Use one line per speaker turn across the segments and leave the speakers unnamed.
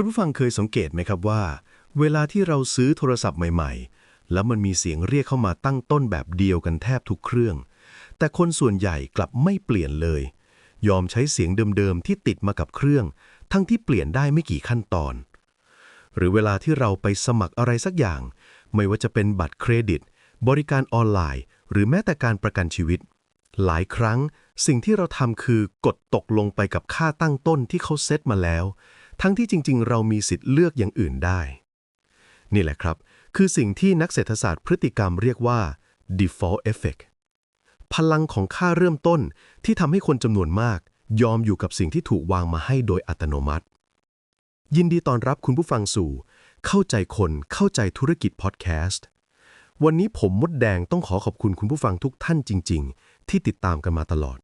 คุณผู้ฟังเคยสังเกตไหมครับว่า เวลาที่เราซื้อโทรศัพท์ใหม่ ๆ แล้วมันมีเสียงเรียกเข้ามาตั้งต้นแบบเดียวกันแทบทุกเครื่อง แต่คนส่วนใหญ่กลับไม่เปลี่ยนเลย ยอมใช้เสียงเดิมๆที่ติดมากับเครื่อง ทั้งที่เปลี่ยนได้ไม่กี่ขั้นตอน หรือเวลาที่เราไปสมัครอะไรสักอย่าง ไม่ว่าจะเป็นบัตรเครดิต บริการออนไลน์ หรือแม้แต่การประกันชีวิต หลายครั้งสิ่งที่เราทำคือกดตกลงไปกับค่าตั้งต้นที่เขาเซตมาแล้ว ทั้งที่จริง ๆ เรามีสิทธิ์เลือกอย่างอื่นได้ นี่แหละครับ คือสิ่งที่นักเศรษฐศาสตร์พฤติกรรมเรียกว่า default effect พลังของค่าเริ่มต้นที่ทำให้คนจำนวนมาก ยอมอยู่กับสิ่งที่ถูกวางมาให้โดยอัตโนมัติ ยินดีต้อนรับคุณผู้ฟังสู่ เข้าใจคนเข้าใจธุรกิจพอดแคสต์วันนี้ผมมดแดงต้องขอขอบคุณคุณผู้ฟังทุกท่านจริง ๆ ที่ติดตามกันมาตลอด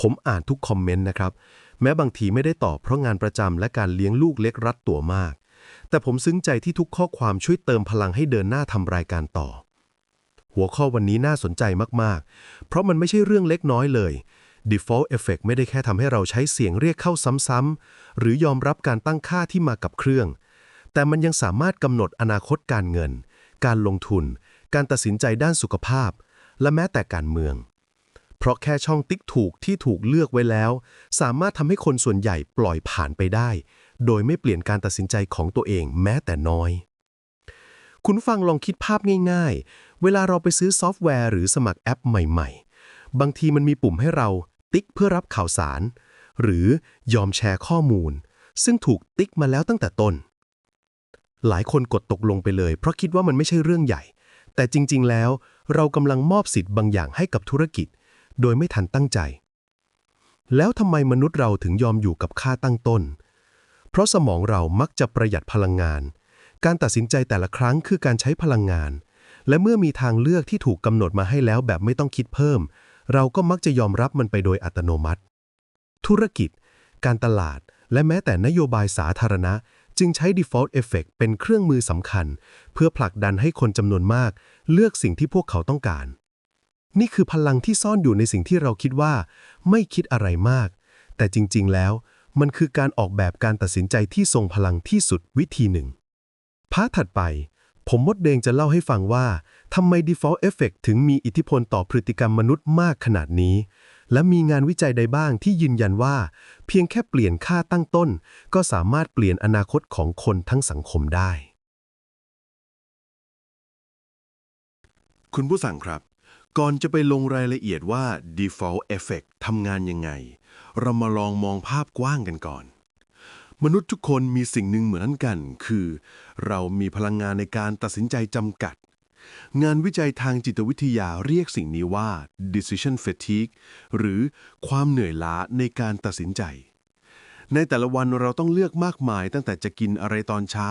ผมอ่านทุกคอมเมนต์นะครับ แม้บางทีไม่ได้ตอบเพราะงานประจำและการเลี้ยงลูกเล็กรัดตัวมาก แต่ผมซึ้งใจที่ทุกข้อความช่วยเติมพลังให้เดินหน้าทำรายการต่อ หัวข้อวันนี้น่าสนใจมากๆ เพราะมันไม่ใช่เรื่องเล็กน้อยเลย default effect ไม่ได้แค่ทำให้เราใช้เสียงเรียกเข้าซ้ำๆหรือยอมรับการตั้งค่าที่มากับเครื่อง แต่มันยังสามารถกำหนดอนาคตการเงิน การลงทุน การตัดสินใจด้านสุขภาพ และแม้แต่การเมือง ราะแค่ช่องติ๊กถูกที่ถูกเลือกไว้แล้ว สามารถทำให้คนส่วนใหญ่ปล่อยผ่านไปได้ โดยไม่เปลี่ยนการตัดสินใจของตัวเองแม้แต่น้อย คุณฟังลองคิดภาพง่าย ๆ เวลาเราไปซื้อซอฟต์แวร์หรือสมัครแอปใหม่ ๆ บางทีมันมีปุ่มให้เราติ๊กเพื่อรับข่าวสาร หรือยอมแชร์ข้อมูล ซึ่งถูกติ๊กมาแล้วตั้งแต่ต้น หลายคนกดตกลงไปเลย เพราะคิดว่ามันไม่ใช่เรื่องใหญ่ แต่จริง ๆ แล้ว เรากำลังมอบสิทธิ์บางอย่างให้กับธุรกิจ โดยไม่ทันตั้งใจ แล้วทำไมมนุษย์เราถึงยอมอยู่กับค่าตั้งต้น เพราะสมองเรามักจะประหยัดพลังงาน การตัดสินใจแต่ละครั้งคือการใช้พลังงาน และเมื่อมีทางเลือกที่ถูกกำหนดมาให้แล้วแบบไม่ต้องคิดเพิ่ม เราก็มักจะยอมรับมันไปโดยอัตโนมัติ ธุรกิจ การตลาด และแม้แต่นโยบายสาธารณะจึงใช้ default effect เป็นเครื่องมือสำคัญ เพื่อผลักดันให้คนจำนวนมาก เลือกสิ่งที่พวกเขาต้องการ นี่คือพลังที่ซ่อนอยู่ในสิ่งที่เราคิดว่า ไม่คิดอะไรมาก แต่จริงๆ แล้ว มันคือการออกแบบการตัดสินใจที่ทรงพลังที่สุดวิธีหนึ่งพาร์ทถัดไป ผมมดเดงจะเล่าให้ฟังว่าทำไม default effect ถึงมีอิทธิพลต่อพฤติกรรมมนุษย์มากขนาดนี้ และมีงานวิจัยใดบ้างที่ยืนยันว่า เพียงแค่เปลี่ยนค่าตั้งต้น ก็สามารถเปลี่ยนอนาคตของคนทั้งสังคมได้
คุณผู้สั่งครับ ก่อนจะไปลงรายละเอียดว่า default effect ทำงานยังไง เรามาลองมองภาพกว้างกันก่อน มนุษย์ทุกคนมีสิ่งหนึ่งเหมือนกัน คือ เรามีพลังงานในการตัดสินใจจำกัด งานวิจัยทางจิตวิทยาเรียกสิ่งนี้ว่า decision fatigue หรือความเหนื่อยล้าในการตัดสินใจ ในแต่ละวันเราต้องเลือกมากมายตั้งแต่จะกินอะไรตอนเช้า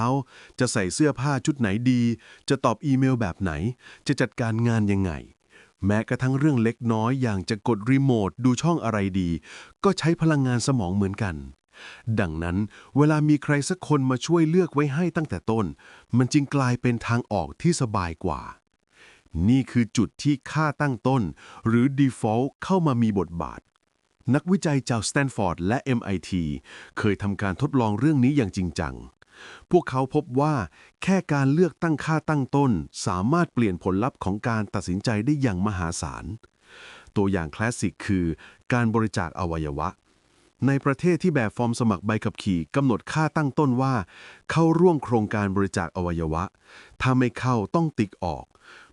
จะใส่เสื้อผ้าชุดไหนดี จะตอบอีเมลแบบไหน จะจัดการงานยังไง แม้กระทั่งเรื่องเล็กน้อยอย่างจะกดรีโมทดูช่องอะไรดี ก็ใช้พลังงานสมองเหมือนกัน ดังนั้นเวลามีใครสักคนมาช่วยเลือกไว้ให้ตั้งแต่ต้น มันจึงกลายเป็นทางออกที่สบายกว่า นี่คือจุดที่ค่าตั้งต้น หรือ default เข้ามามีบทบาท นักวิจัยจากสแตนฟอร์ดและ MIT เคยทำการทดลองเรื่องนี้อย่างจริงจัง พวกเขาพบว่าแค่การเลือกตั้งค่าตั้งต้น สามารถเปลี่ยนผลลัพธ์ของการตัดสินใจได้อย่างมหาศาล ตัวอย่างคลาสสิกคือ การบริจาคอวัยวะ ในประเทศที่แบบฟอร์มสมัครใบขับขี่กำหนดค่าตั้งต้นว่า เข้าร่วมโครงการบริจาคอวัยวะ ถ้าไม่เข้าต้องติ๊กออก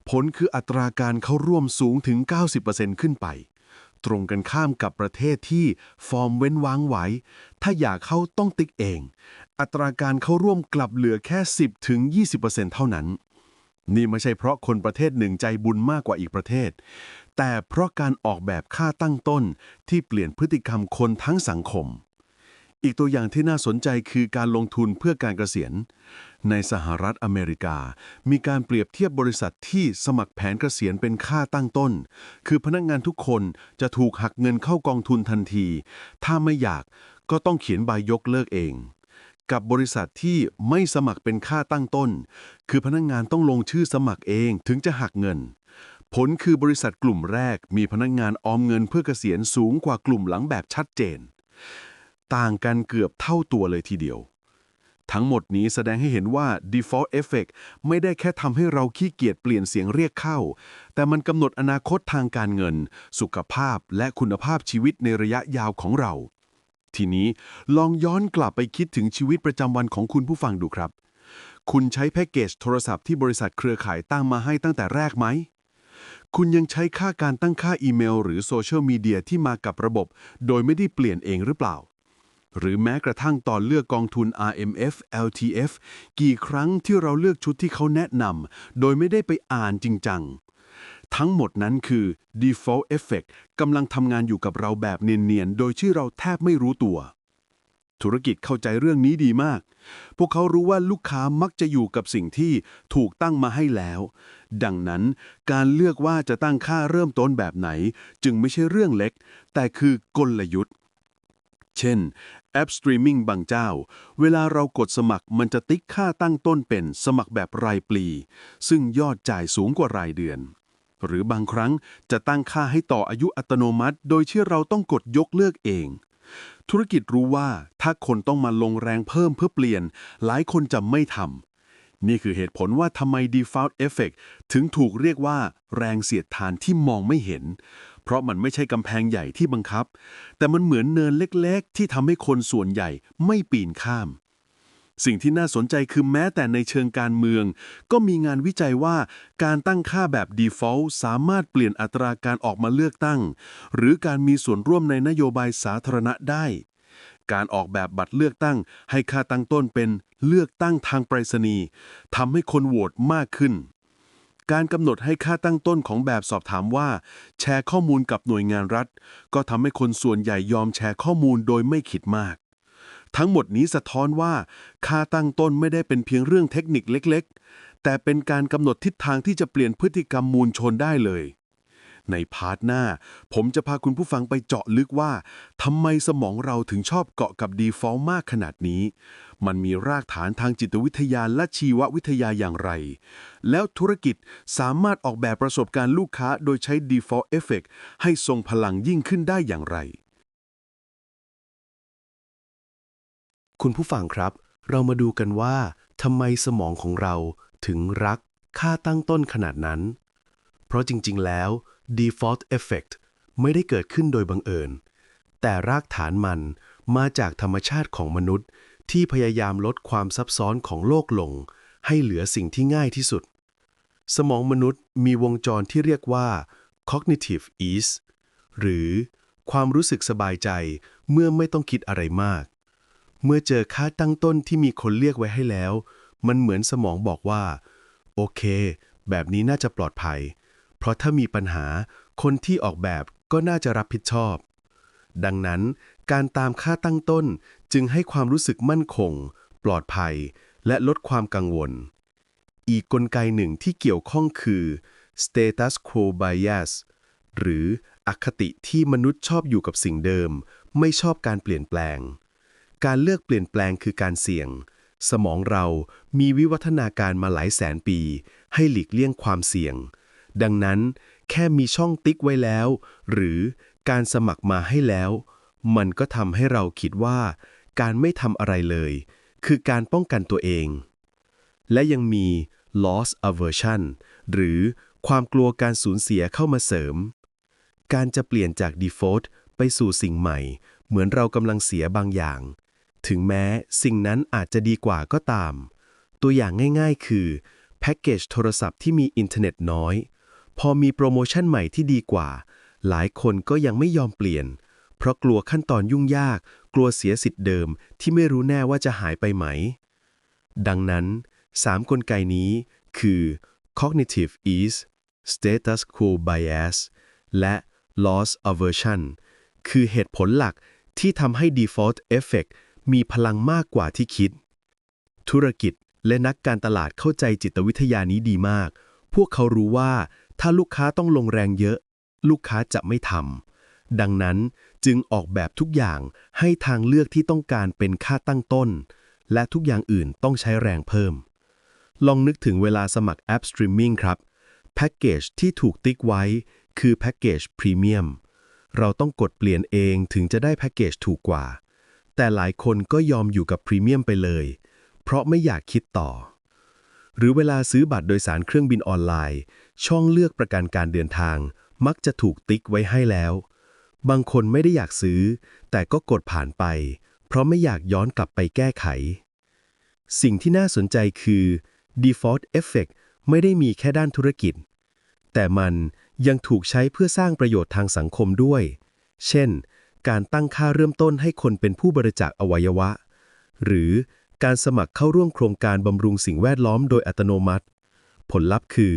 ผลคืออัตราการเข้าร่วมสูงถึง 90%ขึ้นไป ตรงกันข้ามกับประเทศที่ฟอร์มเว้นว้างไว้ ถ้าอยากเข้าต้องติ๊กเอง อัตราการเข้าร่วมกลับเหลือแค่ 10ถึง20%เท่านั้น นี่ไม่ใช่เพราะคนประเทศหนึ่งใจบุญมากกว่าอีกประเทศ แต่เพราะการออกแบบค่าตั้งต้นที่เปลี่ยนพฤติกรรมคนทั้งสังคมอีกตัวอย่างที่น่าสนใจคือการลงทุนเพื่อการเกษียณ ในสหรัฐอเมริกา มีการเปรียบเทียบบริษัทที่สมัครแผนเกษียณเป็นค่าตั้งต้น คือพนักงานทุกคนจะถูกหักเงินเข้ากองทุนทันที ถ้าไม่อยากก็ต้องเขียนใบยกเลิกเอง กับบริษัทที่ไม่สมัครเป็นค่าตั้งต้น คือพนักงานต้องลงชื่อสมัครเองถึงจะหักเงินผลคือบริษัทกลุ่มแรกมีพนักงานออมเงินเพื่อเกษียณสูงกว่ากลุ่มหลังแบบชัดเจน ต่างกันเกือบเท่าตัวเลยทีเดียว ทั้งหมดนี้แสดงให้เห็นว่า default effect ไม่ได้แค่ทำให้เราขี้เกียจเปลี่ยนเสียงเรียกเข้า แต่มันกำหนดอนาคตทางการเงิน สุขภาพและคุณภาพชีวิตในระยะยาวของเรา ทีนี้ลองย้อนกลับไปคิดถึงชีวิตประจำวันของคุณผู้ฟังดูครับ คุณใช้แพ็กเกจโทรศัพท์ที่บริษัทเครือข่ายตั้งมาให้ตั้งแต่แรกไหมคุณยังใช้ค่าการตั้งค่าอีเมล หรือโซเชียลมีเดียที่มากับระบบ โดยไม่ได้เปลี่ยนเองหรือเปล่า หรือแม้กระทั่งตอนเลือกกองทุน RMF LTF กี่ครั้งที่เราเลือกชุดที่เขาแนะนำโดยไม่ได้ไปอ่านจริงจังทั้งหมดนั้นคือ default effect กำลังทำงานอยู่กับเราแบบเนียน ๆ โดยที่เราแทบไม่รู้ตัว ธุรกิจเข้าใจเรื่องนี้ดีมาก พวกเขารู้ว่าลูกค้ามักจะอยู่กับสิ่งที่ถูกตั้งมาให้แล้ว ดังนั้นการเลือกว่าจะตั้งค่าเริ่มต้นแบบไหน จึงไม่ใช่เรื่องเล็ก แต่คือกลยุทธ์ เช่น แอปสตรีมมิ่งบางเจ้า เวลาเรากดสมัครมันจะติ๊กค่าตั้งต้นเป็นสมัครแบบรายปี ซึ่งยอดจ่ายสูงกว่ารายเดือน หรือบางครั้งจะตั้งค่าให้ต่ออายุอัตโนมัติ โดยที่เราต้องกดยกเลิกเอง ธุรกิจรู้ว่าถ้าคนต้องมาลงแรงเพิ่มเพื่อเปลี่ยน หลายคนจะไม่ทำนี่คือเหตุผลว่าทำไม default effect ถึงถูกเรียกว่า แรงเสียดทานที่มองไม่เห็น เพราะมันไม่ใช่กำแพงใหญ่ที่บังคับ แต่มันเหมือนเนินเล็กๆ ที่ทำให้คนส่วนใหญ่ไม่ปีนข้าม สิ่งที่น่าสนใจคือแม้แต่ในเชิงการเมือง ก็มีงานวิจัยว่าการตั้งค่าแบบ default สามารถเปลี่ยนอัตราการออกมาเลือกตั้ง หรือการมีส่วนร่วมในนโยบายสาธารณะได้การออกแบบบัตรเลือกตั้งให้ค่าตั้งต้นเป็นเลือกตั้งทางไปรษณีย์ทำให้คนโหวตมากขึ้น การกำหนดให้ค่าตั้งต้นของแบบสอบถามว่า แชร์ข้อมูลกับหน่วยงานรัฐ ก็ทำให้คนส่วนใหญ่ยอมแชร์ข้อมูลโดยไม่คิดมาก ทั้งหมดนี้สะท้อนว่า ค่าตั้งต้นไม่ได้เป็นเพียงเรื่องเทคนิคเล็ก ๆ แต่เป็นการกำหนดทิศทางที่จะเปลี่ยนพฤติกรรมมูลชนได้เลย ในพาร์ทหน้า ผมจะพาคุณผู้ฟังไปเจาะลึกว่าทำไมสมองเราถึงชอบเกาะกับ default มากขนาดนี้ มันมีรากฐานทางจิตวิทยาและชีววิทยาอย่างไร แล้วธุรกิจสามารถออกแบบประสบการณ์ลูกค้าโดยใช้ default effect ให้ทรงพลังยิ่งขึ้นได้อย่างไร
คุณผู้ฟังครับ เรามาดูกันว่าทำไมสมองของเราถึงรักค่าตั้งต้นขนาดนั้น เพราะจริง ๆ แล้ว default effect ไม่ได้เกิดขึ้นโดยบังเอิญ แต่รากฐานมันมาจากธรรมชาติของมนุษย์ ที่พยายามลดความซับซ้อนของโลกลง ให้เหลือสิ่งที่ง่ายที่สุด สมองมนุษย์มีวงจรที่เรียกว่า cognitive ease หรือความรู้สึกสบายใจเมื่อไม่ต้องคิดอะไรมาก เมื่อเจอค่าตั้งต้นที่มีคนเรียกไว้ให้แล้ว มันเหมือนสมองบอกว่า โอเค แบบนี้น่าจะปลอดภัย เพราะถ้ามีปัญหาคนที่ออกแบบก็น่าจะรับผิดชอบ ดังนั้นการตามค่าตั้งต้นจึงให้ความรู้สึกมั่นคง ปลอดภัย และลดความกังวล อีกกลไกหนึ่งที่เกี่ยวข้องคือ status quo bias หรืออคติที่มนุษย์ชอบอยู่กับสิ่งเดิม ไม่ชอบการเปลี่ยนแปลง การเลือกเปลี่ยนแปลงคือการเสี่ยง สมองเรามีวิวัฒนาการมาหลายแสนปี ให้หลีกเลี่ยงความเสี่ยง ดังนั้นแค่มีช่องติ๊กไว้แล้ว หรือการสมัครมาให้แล้ว มันก็ทำให้เราคิดว่า การไม่ทำอะไรเลย คือการป้องกันตัวเอง และยังมี loss aversion หรือความกลัวการสูญเสียเข้ามาเสริม การจะเปลี่ยนจาก default ไปสู่สิ่งใหม่ เหมือนเรากำลังเสียบางอย่าง ถึงแม้สิ่งนั้นอาจจะดีกว่าก็ตาม ตัวอย่างง่ายๆ คือแพ็กเกจโทรศัพท์ที่มีอินเทอร์เน็ตน้อย พอมีโปรโมชั่นใหม่ที่ดีกว่า หลายคนก็ยังไม่ยอมเปลี่ยน เพราะกลัวขั้นตอนยุ่งยาก กลัวเสียสิทธิ์เดิมที่ไม่รู้แน่ว่าจะหายไปไหม ดังนั้น 3 กลไกนี้คือ cognitive ease status quo bias และ loss aversion คือเหตุผลหลักที่ทำให้ default effect มีพลังมากกว่าที่คิด ธุรกิจและนักการตลาดเข้าใจจิตวิทยานี้ดีมาก พวกเขารู้ว่า ถ้าลูกค้าต้องลงแรงเยอะ ลูกค้าจะไม่ทำดังนั้นจึงออกแบบทุกอย่างให้ทางเลือกที่ต้องการเป็นค่าตั้งต้น และทุกอย่างอื่นต้องใช้แรงเพิ่ม ลองนึกถึงเวลาสมัครแอปสตรีมมิ่งครับแพ็กเกจที่ถูกติ๊กไว้คือแพ็กเกจพรีเมียมเราต้องกดเปลี่ยนเองถึงจะได้แพ็กเกจถูกกว่า แต่หลายคนก็ยอมอยู่กับพรีเมียมไปเลย เพราะไม่อยากคิดต่อ หรือเวลาซื้อบัตรโดยสารเครื่องบินออนไลน์ ช่องเลือกประกันการเดินทาง มักจะถูกติ๊กไว้ให้แล้ว บางคนไม่ได้อยากซื้อ แต่ก็กดผ่านไป เพราะไม่อยากย้อนกลับไปแก้ไข สิ่งที่น่าสนใจคือ default effect ไม่ได้มีแค่ด้านธุรกิจ แต่มันยังถูกใช้เพื่อสร้างประโยชน์ทางสังคมด้วย เช่น การตั้งค่าเริ่มต้นให้คนเป็นผู้บริจาคอวัยวะ หรือ การสมัครเข้าร่วมโครงการบำรุงสิ่งแวดล้อมโดยอัตโนมัติ ผลลัพธ์คือ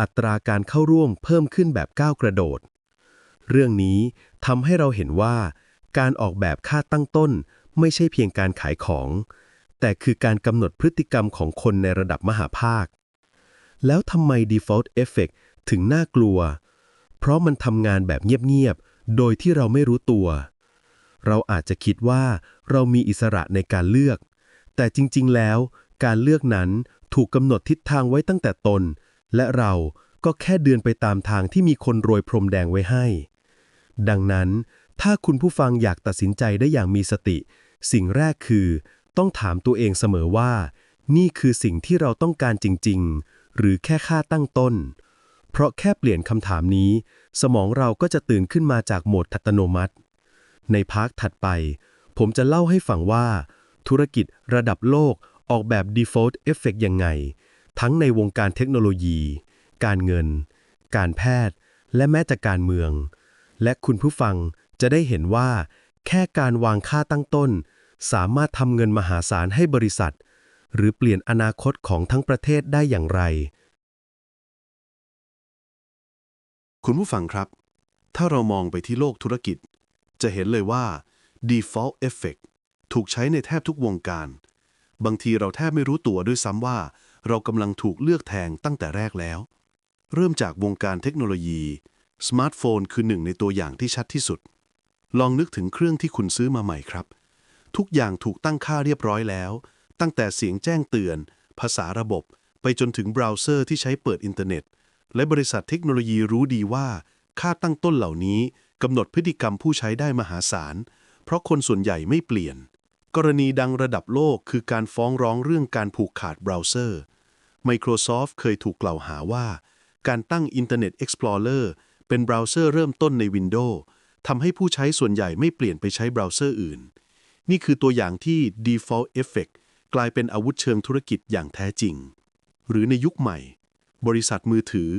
อัตราการเข้าร่วมเพิ่มขึ้นแบบก้าวกระโดด เรื่องนี้ทำให้เราเห็นว่า การออกแบบค่าตั้งต้นไม่ใช่เพียงการขายของ แต่คือการกำหนดพฤติกรรมของคนในระดับมหาภาค แล้วทำไม default effect ถึงน่ากลัว เพราะมันทำงานแบบเงียบๆ โดยที่เราไม่รู้ตัว เราอาจจะคิดว่าเรามีอิสระในการเลือก แต่จริง ๆ แล้วการเลือกนั้นถูกกำหนดทิศทางไว้ตั้งแต่ตน และเราก็แค่เดินไปตามทางที่มีคนโรยพรมแดงไว้ให้ ดังนั้น ถ้าคุณผู้ฟังอยากตัดสินใจได้อย่างมีสติ สิ่งแรกคือ ต้องถามตัวเองเสมอว่า นี่คือสิ่งที่เราต้องการจริง ๆ หรือแค่ค่าตั้งต้น เพราะแค่เปลี่ยนคำถามนี้ สมองเราก็จะตื่นขึ้นมาจากโหมดอัตโนมัติ ในพาร์ทถัดไป ผมจะเล่าให้ฟังว่า ธุรกิจระดับโลกออกแบบ default effect ยังไง ทั้งในวงการเทคโนโลยี การเงิน การแพทย์ และแม้แต่การเมือง และคุณผู้ฟังจะได้เห็นว่า แค่การวางค่าตั้งต้น สามารถทำเงินมหาศาลให้บริษัท หรือเปลี่ยนอนาคตของทั้งประเทศได้อย่างไร
คุณผู้ฟังครับ ถ้าเรามองไปที่โลกธุรกิจ จะเห็นเลยว่า default effect ถูกใช้ในแทบทุกวงการ บางทีเราแทบไม่รู้ตัวด้วยซ้ำว่า เรากำลังถูกเลือกแทงตั้งแต่แรกแล้ว เริ่มจากวงการเทคโนโลยี สมาร์ทโฟนคือหนึ่งในตัวอย่างที่ชัดที่สุด ลองนึกถึงเครื่องที่คุณซื้อมาใหม่ครับ ทุกอย่างถูกตั้งค่าเรียบร้อยแล้ว ตั้งแต่เสียงแจ้งเตือน ภาษาระบบ ไปจนถึงเบราว์เซอร์ที่ใช้เปิดอินเทอร์เน็ต และบริษัทเทคโนโลยีรู้ดีว่า ค่าตั้งต้นเหล่านี้กำหนดพฤติกรรมผู้ใช้ได้มหาศาล เพราะคนส่วนใหญ่ไม่เปลี่ยน กรณีดังระดับโลกคือการฟ้องร้องเรื่องการผูกขาดเบราว์เซอร์ Microsoft เคยถูกกล่าวหาว่า การตั้ง Internet Explorer เป็นเบราว์เซอร์เริ่มต้นใน Windows ทำให้ผู้ใช้ส่วนใหญ่ไม่เปลี่ยนไปใช้เบราว์เซอร์อื่น นี่คือตัวอย่างที่ default effect กลายเป็นอาวุธเชิงธุรกิจอย่างแท้จริง หรือในยุคใหม่ บริษัทมือถือ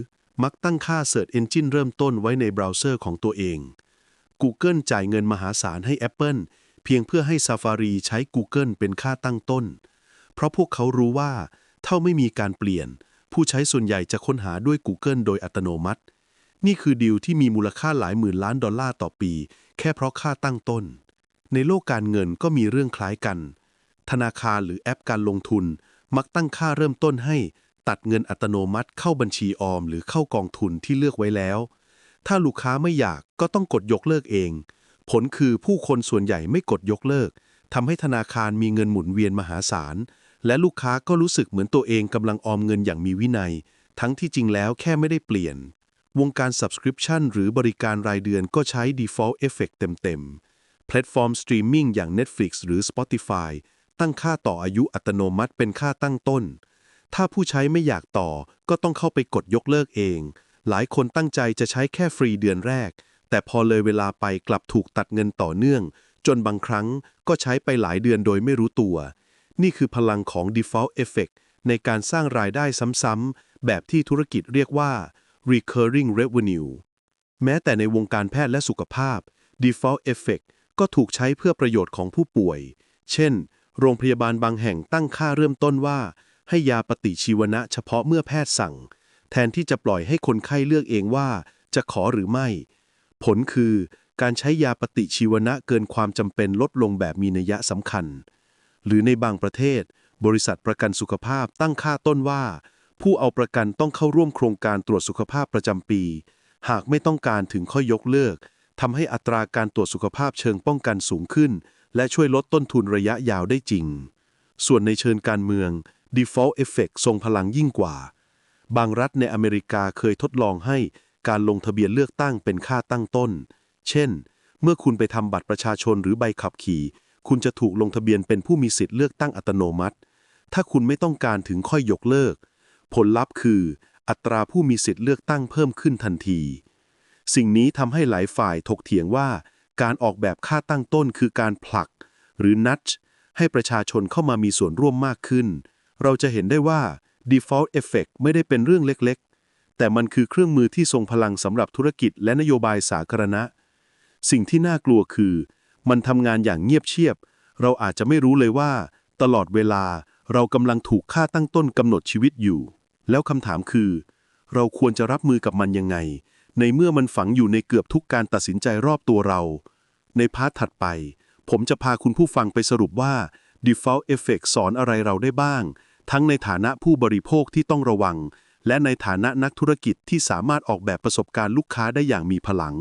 มักตั้งค่า Search Engine เริ่มต้นไว้ในเบราว์เซอร์ของตัวเอง Google จ่ายเงินมหาศาลให้ Apple เพียงเพื่อให้ Safari ใช้ Google เป็นค่าตั้งต้น เพราะพวกเขารู้ว่าถ้าไม่มีการเปลี่ยน ผู้ใช้ส่วนใหญ่จะค้นหาด้วย Google โดยอัตโนมัติ นี่คือดีลที่มีมูลค่าหลายหมื่นล้านดอลลาร์ต่อปี แค่เพราะค่าตั้งต้น ในโลกการเงินก็มีเรื่องคล้ายกัน ธนาคารหรือแอปการลงทุน มักตั้งค่าเริ่มต้นให้ ตัดเงินอัตโนมัติเข้าบัญชีออม หรือเข้ากองทุนที่เลือกไว้แล้ว ถ้าลูกค้าไม่อยากก็ต้องกดยกเลิกเอง ผลคือผู้คนส่วนใหญ่ไม่กดยกเลิกทำให้ธนาคารมีเงินหมุนเวียนมหาศาล และลูกค้าก็รู้สึกเหมือนตัวเองกำลังออมเงินอย่างมีวินัย ทั้งที่จริงแล้วแค่ไม่ได้เปลี่ยน วงการ subscription หรือบริการรายเดือนก็ใช้ default effect เต็มๆแพลตฟอร์มสตรีมมิ่งอย่าง Netflix หรือ Spotify ตั้งค่าต่ออายุอัตโนมัติเป็นค่าตั้งต้น ถ้าผู้ใช้ไม่อยากต่อก็ต้องเข้าไปกดยกเลิกเอง หลายคนตั้งใจจะใช้แค่ฟรีเดือนแรก แต่พอเลยเวลาไปกลับถูกตัดเงินต่อเนื่อง จนบางครั้งก็ใช้ไปหลายเดือนโดยไม่รู้ตัว นี่คือพลังของ default effect ในการสร้างรายได้ซ้ำๆ แบบที่ธุรกิจเรียกว่า recurring revenue แม้แต่ในวงการแพทย์และสุขภาพ default effect ก็ถูกใช้เพื่อประโยชน์ของผู้ป่วย เช่น โรงพยาบาลบางแห่งตั้งค่าเริ่มต้นว่า ให้ยาปฏิชีวนะเฉพาะเมื่อแพทย์สั่ง แทนที่จะปล่อยให้คนไข้เลือกเองว่าจะขอหรือไม่ ผลคือการใช้ยาปฏิชีวนะเกินความจำเป็นลดลงแบบมีนัยสำคัญ หรือในบางประเทศ บริษัทประกันสุขภาพตั้งค่าต้นว่า ผู้เอาประกันต้องเข้าร่วมโครงการตรวจสุขภาพประจำปี หากไม่ต้องการถึงค่อยยกเลิกทำให้อัตราการตรวจสุขภาพเชิงป้องกันสูงขึ้น และช่วยลดต้นทุนระยะยาวได้จริง ส่วนในเชิงการเมือง default effect ทรงพลังยิ่งกว่า บางรัฐในอเมริกาเคยทดลองให้ การลงทะเบียนเลือกตั้งเป็นค่าตั้งต้น เช่น เมื่อคุณไปทำบัตรประชาชนหรือใบขับขี่ คุณจะถูกลงทะเบียนเป็นผู้มีสิทธิ์เลือกตั้งอัตโนมัติ ถ้าคุณไม่ต้องการถึงค่อยยกเลิก ผลลัพธ์คือ อัตราผู้มีสิทธิ์เลือกตั้งเพิ่มขึ้นทันที สิ่งนี้ทำให้หลายฝ่ายถกเถียงว่า การออกแบบค่าตั้งต้นคือการผลัก หรือนัดให้ประชาชนเข้ามามีส่วนร่วมมากขึ้น เราจะเห็นได้ว่า default effect ไม่ได้เป็นเรื่องเล็ก แต่มันคือเครื่องมือที่ทรงพลังสำหรับธุรกิจและนโยบายสาธารณะ สิ่งที่น่ากลัวคือ มันทำงานอย่างเงียบเชียบ เราอาจจะไม่รู้เลยว่า ตลอดเวลาเรากำลังถูกค่าตั้งต้นกำหนดชีวิตอยู่ แล้วคำถามคือ เราควรจะรับมือกับมันยังไง ในเมื่อมันฝังอยู่ในเกือบทุกการตัดสินใจรอบตัวเรา ในพาร์ทถัดไป ผมจะพาคุณผู้ฟังไปสรุปว่า default effect สอนอะไรเราได้บ้าง ทั้งในฐานะผู้บริโภคที่ต้องระวัง และในฐานะนักธุรกิจที่สามารถออกแบบประสบการณ์ลูกค้าได้อย่างมีพลัง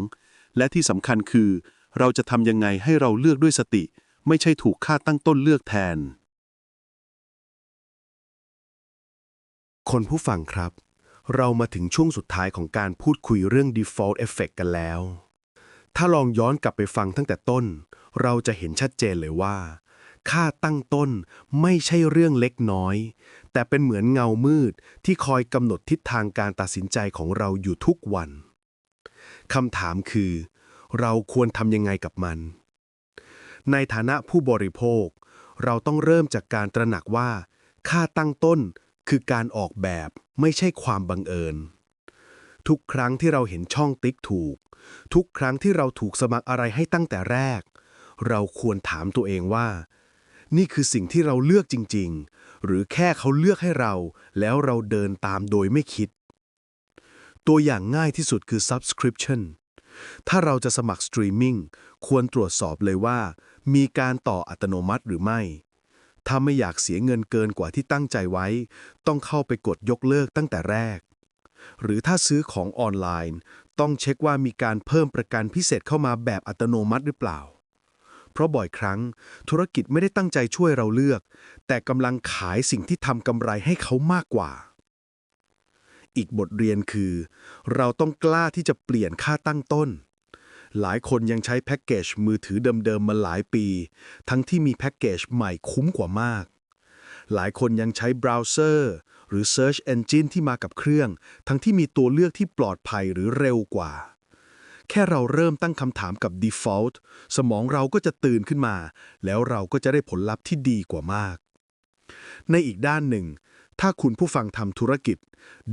และที่สำคัญคือ เราจะทำยังไงให้เราเลือกด้วยสติ ไม่ใช่ถูกค่าตั้งต้นเลือกแทน
คนผู้ฟังครับ เรามาถึงช่วงสุดท้ายของการพูดคุยเรื่อง default effect กันแล้ว ถ้าลองย้อนกลับไปฟังตั้งแต่ต้น เราจะเห็นชัดเจนเลยว่า ค่าตั้งต้นไม่ใช่เรื่องเล็กน้อย แต่เป็นเหมือนเงามืดที่คอยกำหนดทิศทางการตัดสินใจของเราอยู่ทุกวันคำถามคือ เราควรทำยังไงกับมัน ในฐานะผู้บริโภค เราต้องเริ่มจากการตระหนักว่า ค่าตั้งต้นคือการออกแบบไม่ใช่ความบังเอิญ ทุกครั้งที่เราเห็นช่องติ๊กถูก ทุกครั้งที่เราถูกสมัครอะไรให้ตั้งแต่แรก เราควรถามตัวเองว่า นี่คือสิ่งที่เราเลือกจริง ๆ หรือแค่เขาเลือกให้เรา แล้วเราเดินตามโดยไม่คิด ตัวอย่างง่ายที่สุดคือ subscription ถ้าเราจะสมัครสตรีมมิ่งควรตรวจสอบเลยว่า มีการต่ออัตโนมัติหรือไม่ ถ้าไม่อยากเสียเงินเกินกว่าที่ตั้งใจไว้ ต้องเข้าไปกดยกเลิกตั้งแต่แรก หรือถ้าซื้อของออนไลน์ ต้องเช็คว่ามีการเพิ่มประกันพิเศษเข้ามาแบบอัตโนมัติหรือเปล่า เพราะบ่อยครั้ง ธุรกิจไม่ได้ตั้งใจช่วยเราเลือก แต่กำลังขายสิ่งที่ทำกำไรให้เขามากกว่า อีกบทเรียนคือ เราต้องกล้าที่จะเปลี่ยนค่าตั้งต้น หลายคนยังใช้แพ็กเกจมือถือเดิมๆมาหลายปี ทั้งที่มีแพ็กเกจใหม่คุ้มกว่ามาก หลายคนยังใช้เบราว์เซอร์หรือ Search Engine ที่มากับเครื่อง ทั้งที่มีตัวเลือกที่ปลอดภัยหรือเร็วกว่า แค่เราเริ่มตั้งคำถามกับ default สมองเราก็จะตื่นขึ้นมา แล้วเราก็จะได้ผลลัพธ์ที่ดีกว่ามาก ในอีกด้านหนึ่ง ถ้าคุณผู้ฟังทำธุรกิจ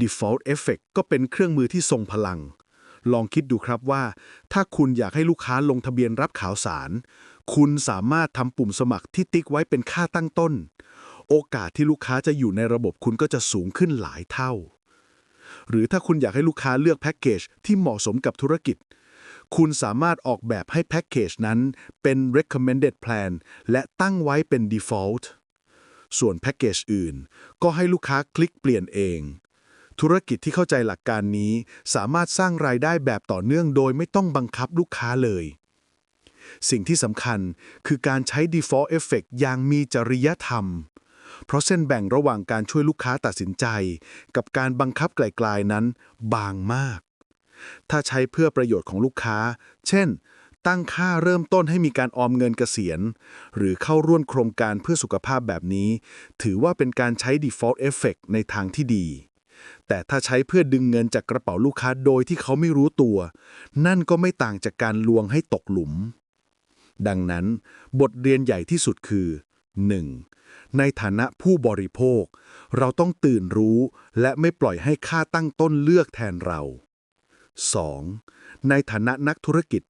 default effect ก็เป็นเครื่องมือที่ทรงพลัง ลองคิดดูครับว่า ถ้าคุณอยากให้ลูกค้าลงทะเบียนรับข่าวสาร คุณสามารถทำปุ่มสมัครที่ติ๊กไว้เป็นค่าตั้งต้น โอกาสที่ลูกค้าจะอยู่ในระบบคุณก็จะสูงขึ้นหลายเท่าหรือถ้าคุณอยากให้ลูกค้าเลือกแพ็กเกจที่เหมาะสมกับธุรกิจ คุณสามารถออกแบบให้แพ็กเกจนั้นเป็น recommended plan และตั้งไว้เป็น default ส่วนแพ็กเกจอื่น ก็ให้ลูกค้าคลิกเปลี่ยนเอง ธุรกิจที่เข้าใจหลักการนี้สามารถสร้างรายได้แบบต่อเนื่องโดยไม่ต้องบังคับลูกค้าเลย สิ่งที่สำคัญคือการใช้ default effect อย่างมีจริยธรรม เพราะเส้นแบ่งระหว่างการช่วยลูกค้าตัดสินใจ กับการบังคับไกลๆนั้นบางมาก ถ้าใช้เพื่อประโยชน์ของลูกค้า เช่น ตั้งค่าเริ่มต้นให้มีการออมเงินเกษียณ หรือเข้าร่วมโครงการเพื่อสุขภาพแบบนี้ ถือว่าเป็นการใช้ default effect ในทางที่ดี แต่ถ้าใช้เพื่อดึงเงินจากกระเป๋าลูกค้าโดยที่เขาไม่รู้ตัว นั่นก็ไม่ต่างจากการลวงให้ตกหลุม ดังนั้น บทเรียนใหญ่ที่สุดคือ 1. ในฐานะผู้บริโภค เราต้องตื่นรู้และไม่ปล่อยให้ค่าตั้งต้นเลือกแทนเรา 2. ในฐานะนักธุรกิจ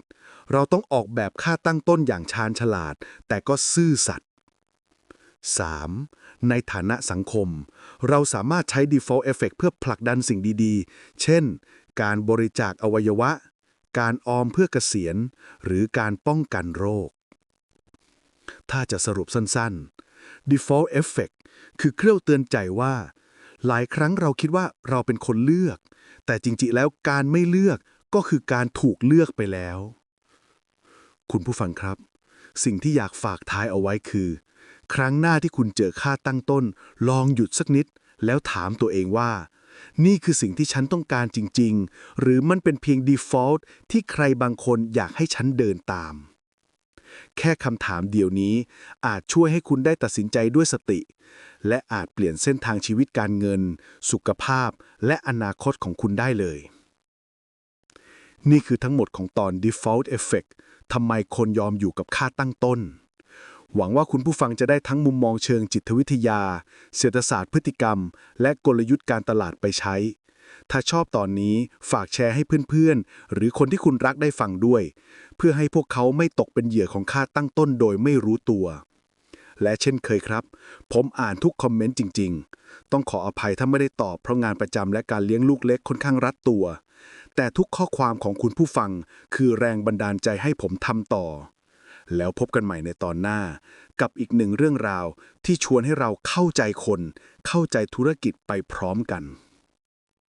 เราต้องออกแบบค่าตั้งต้นอย่างชาญฉลาด แต่ก็ซื่อสัตย์ 3. ในฐานะสังคม เราสามารถใช้ default effect เพื่อผลักดันสิ่งดีๆ เช่น การบริจาคอวัยวะ การออมเพื่อเกษียณ หรือการป้องกันโรค ถ้าจะสรุปสั้นๆ default effect คือเครื่องเตือนใจว่า หลายครั้งเราคิดว่าเราเป็นคนเลือก แต่จริงๆแล้วการไม่เลือกก็คือการถูกเลือกไปแล้ว คุณผู้ฟังครับ สิ่งที่อยากฝากท้ายเอาไว้คือ ครั้งหน้าที่คุณเจอค่าตั้งต้น ลองหยุดสักนิด แล้วถามตัวเองว่า นี่คือสิ่งที่ฉันต้องการจริง ๆ หรือมันเป็นเพียง default ที่ใครบางคนอยากให้ฉันเดินตาม
แค่คำถามเดียวนี้ อาจช่วยให้คุณได้ตัดสินใจด้วยสติ และอาจเปลี่ยนเส้นทางชีวิตการเงิน สุขภาพ และอนาคตของคุณได้เลย นี่คือทั้งหมดของตอน default effect ทำไมคนยอมอยู่กับค่าตั้งต้น หวังว่าคุณผู้ฟังจะได้ทั้งมุมมองเชิงจิตวิทยา เศรษฐศาสตร์พฤติกรรม และกลยุทธ์การตลาดไปใช้ ถ้าชอบตอนนี้ฝากแชร์ให้เพื่อนๆ หรือคนที่คุณรักได้ฟังด้วย เพื่อให้พวกเขาไม่ตกเป็นเหยื่อของค่าตั้งต้นโดยไม่รู้ตัว และเช่นเคยครับ ผมอ่านทุกคอมเมนต์จริง ๆ ต้องขออภัยถ้าไม่ได้ตอบเพราะงานประจำและการเลี้ยงลูกเล็กค่อนข้างรัดตัว แต่ทุกข้อความของคุณผู้ฟัง คือแรงบันดาลใจให้ผมทำต่อ แล้วพบกันใหม่ในตอนหน้า กับอีกหนึ่งเรื่องราวที่ชวนให้เราเข้าใจคน เข้าใจธุรกิจไปพร้อมกัน